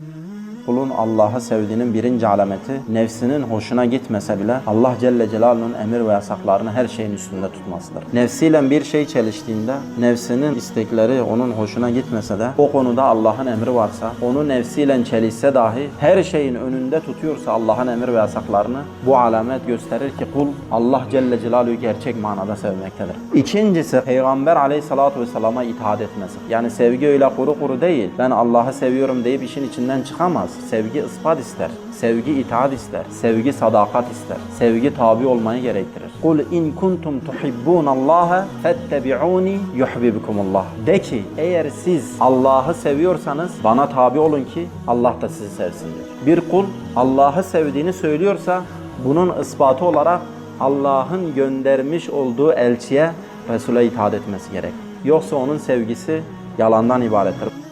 Mm-hmm. Kulun Allah'ı sevdiğinin birinci alameti nefsinin hoşuna gitmese bile Allah Celle Celaluhu'nun emir ve yasaklarını her şeyin üstünde tutmasıdır. Nefsiyle bir şey çeliştiğinde nefsinin istekleri onun hoşuna gitmese de o konuda Allah'ın emri varsa onu nefsiyle çelişse dahi her şeyin önünde tutuyorsa Allah'ın emir ve yasaklarını bu alamet gösterir ki kul Allah Celle Celaluhu gerçek manada sevmektedir. İkincisi Peygamber Aleyhisselatü Vesselam'a itaat etmesi. Yani sevgi öyle kuru kuru değil. Ben Allah'ı seviyorum deyip işin içinden çıkamaz. Sevgi ispat ister. Sevgi itaat ister. Sevgi sadakat ister. Sevgi tabi olmayı gerektirir. Kul in kuntum tuhibbunallaha fettebi'uni yuhibbukumullah. De ki eğer siz Allah'ı seviyorsanız bana tabi olun ki Allah da sizi sevsin diyor. Bir kul Allah'ı sevdiğini söylüyorsa bunun ispatı olarak Allah'ın göndermiş olduğu elçiye Resul'e itaat etmesi gerek. Yoksa onun sevgisi yalandan ibarettir.